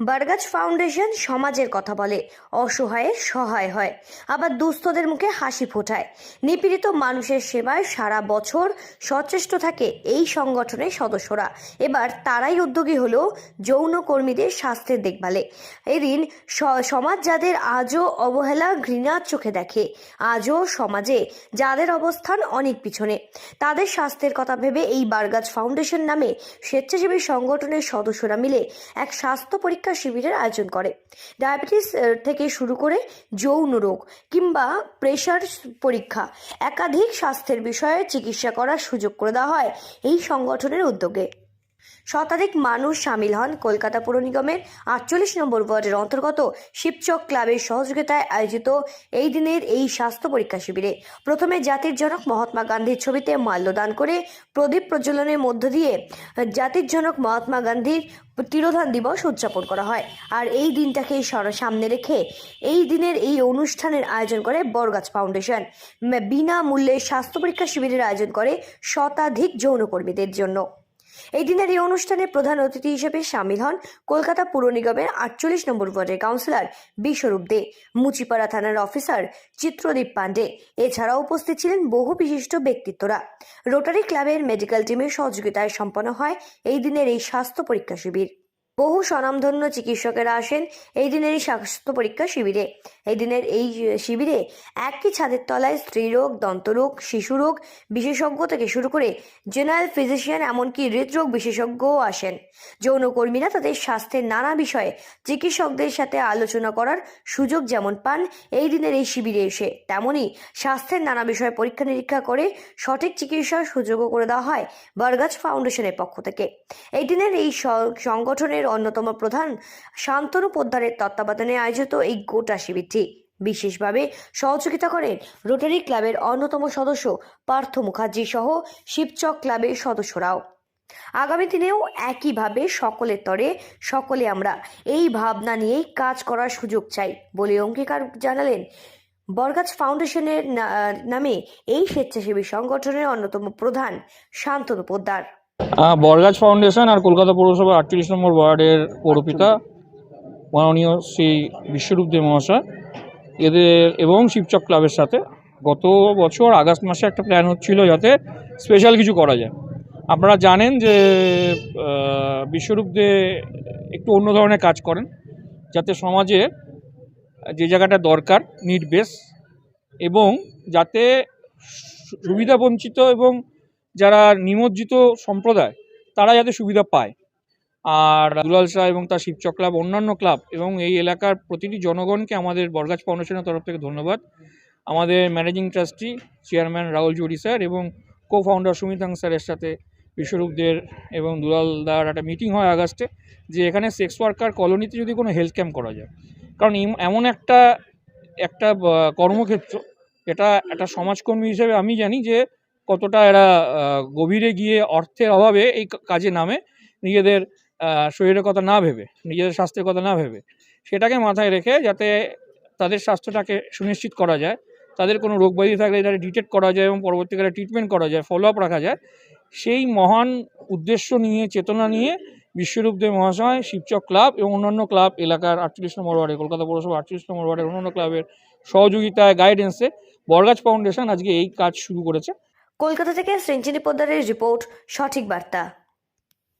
বারগাছ foundation সমাজের কথা বলে, অসহায়ের সহায় হয়। আবার দুস্থদের মুখে হাসি ফোটায়। নিপীড়িত মানুষের সেবায় সারা বছর সচেষ্ট থাকে এই সংগঠনের সদস্যরা। এবার তারাই উদ্যোগী হলো যৌন কর্মীদের স্বাস্থ্যের দেখভালে। এদিন সমাজ যাদের আজও অবহেলা ঘৃণার চোখে দেখে, আজও সমাজে যাদের অবস্থান অনেক পিছনে, তাদের স্বাস্থ্যের কথা ভেবে এই বারগাছ ফাউন্ডেশন নামে স্বেচ্ছাসেবী সংগঠনের সদস্যরা মিলে এক স্বাস্থ্য পরীক্ষা শিবিরের আয়োজন করে। ডায়াবেটিস থেকে শুরু করে যৌন রোগ কিংবা প্রেশার পরীক্ষা একাধিক স্বাস্থ্যের বিষয়ে চিকিৎসা করার সুযোগ করে দেওয়া হয় এই সংগঠনের উদ্যোগে। শতাধিক মানুষ সামিল হন কলকাতা পুর নিগমের আটচল্লিশ নম্বর ওয়ার্ডের অন্তর্গত শিবচক ক্লাবের সহযোগিতায় আয়োজিত এই দিনের এই স্বাস্থ্য পরীক্ষা শিবিরে। প্রথমে জাতির জনক মহাত্মা গান্ধীর ছবিতে মাল্যদান করে প্রদীপ প্রজ্বলনের মধ্য দিয়ে জাতির জনক মহাত্মা গান্ধীর তিরোধান দিবস উদযাপন করা হয়। আর এই দিনটাকে সামনে রেখে এই দিনের এই অনুষ্ঠানের আয়োজন করে বরগাছ ফাউন্ডেশন। বিনামূল্যে স্বাস্থ্য পরীক্ষা শিবিরের আয়োজন করে শতাধিক যৌনকর্মীদের জন্য। এই দিনের এই অনুষ্ঠানে প্রধান অতিথি হিসেবে সামিল হন কলকাতা পুর নিগমের আটচল্লিশ নম্বর ওয়ার্ডের কাউন্সিলর বিশ্বরূপ দে, মুচিপাড়া থানার অফিসার চিত্রদীপ পাণ্ডে। এছাড়াও উপস্থিত ছিলেন বহু বিশিষ্ট ব্যক্তিত্বরা। রোটারি ক্লাবের মেডিকেল টিমের সহযোগিতায় সম্পন্ন হয় এই দিনের এই স্বাস্থ্য পরীক্ষা শিবির। বহু স্বনামধন্য চিকিৎসকেরা আসেন এই দিনের এই স্বাস্থ্য পরীক্ষা শিবিরে। এই দিনের এই শিবিরে একই ছাদের তলায় স্ত্রীরোগ দন্তরোগ শিশুরোগ বিশেষজ্ঞ থেকে শুরু করে জেনারেল ফিজিশিয়ান এমনকি হৃদরোগ বিশেষজ্ঞও আসেন। যৌনকর্মীরা তাদের স্বাস্থ্যের নানা বিষয়ে চিকিৎসকদের সাথে আলোচনা করার সুযোগ যেমন পান এই দিনের এই শিবিরে এসে তেমনই স্বাস্থ্যের নানা বিষয়ে পরীক্ষা নিরীক্ষা করে সঠিক চিকিৎসার সুযোগও করে দেওয়া হয় বরগাছ ফাউন্ডেশনের পক্ষ থেকে। এই দিনের এই সংগঠনের অন্যতম প্রধান শান্তনু পোদ্দারের তত্ত্বাবধানে আয়োজিত এই গোটা শিবিরটি। বিশেষভাবে সহযোগিতা করেন রোটারি ক্লাবের অন্যতম সদস্য পার্থ মুখার্জি সহ শিবচক ক্লাবের সদস্যরাও। আগামী দিনেও একইভাবে সকলের তরে সকলে আমরা এই ভাবনা নিয়েই কাজ করার সুযোগ চাই বলে অঙ্গীকার জানালেন। বরগাছ ফাউন্ডেশনের নামে এই স্বেচ্ছাসেবী সংগঠনের অন্যতম প্রধান শান্তনু পোদ্দার। বরগাছ ফাউন্ডেশন আর কলকাতা পৌরসভার আটত্রিশ নম্বর ওয়ার্ডের পৌরপিতা মাননীয় শ্রী বিশ্বরূপ দে মহাশয়। এদের এবং শিবচক ক্লাবের সাথে গত বছর আগস্ট মাসে একটা প্ল্যান হচ্ছিল যাতে স্পেশাল কিছু করা যায়। আপনারা জানেন যে বিশ্বরূপ দে একটু অন্য ধরনের কাজ করেন, যাতে সমাজে যে জায়গাটা দরকার নিট বেস এবং যাতে সুবিধাবঞ্চিত এবং যারা নিমজ্জিত সম্প্রদায়, তারা যাতে সুবিধা পায়। আর দুলাল শাহ এবং তার শিবচক ক্লাব, অন্যান্য ক্লাব এবং এই এলাকার প্রতিটি জনগণকে আমাদের বরগাছ ফাউন্ডেশনের তরফ থেকে ধন্যবাদ। আমাদের ম্যানেজিং ট্রাস্টি চেয়ারম্যান রাহুল জুড়ি স্যার এবং কো ফাউন্ডার সুমিতাং স্যারের সাথে বিশ্বরূপদের এবং দুলাল দার একটা মিটিং হয় আগস্টে, যে এখানে সেক্স ওয়ার্কার কলোনিতে যদি কোনো হেলথ ক্যাম্প করা যায়। কারণ এমন একটা একটা কর্মক্ষেত্র, এটা একটা সমাজকর্মী হিসেবে আমি জানি যে কতটা এরা গভীরে গিয়ে অর্থের অভাবে এই কাজে নামে, নিজেদের শরীরের কথা না ভেবে, নিজেদের স্বাস্থ্যের কথা না ভেবে। সেটাকে মাথায় রেখে যাতে তাদের স্বাস্থ্যটাকে সুনিশ্চিত করা যায়, তাদের কোনো রোগ ব্যাধি থাকলে যাতে ডিটেক্ট করা যায় এবং পরবর্তীকালে ট্রিটমেন্ট করা যায় ফলো আপ রাখা যায়, সেই মহান উদ্দেশ্য নিয়ে, চেতনা নিয়ে বিশ্বরূপদেব মহাশয়, শিবচক ক্লাব এবং অন্যান্য ক্লাব এলাকার আটচল্লিশ নম্বর ওয়ার্ডে, কলকাতা পৌরসভা আটচল্লিশ নম্বর ওয়ার্ডের অন্যান্য ক্লাবের সহযোগিতায় গাইডেন্সে বরগাছ ফাউন্ডেশন আজকে এই কাজ শুরু করেছে। কলকাতা থেকে সৃঞ্জিনী পোদ্দারের রিপোর্ট সঠিক বার্তা।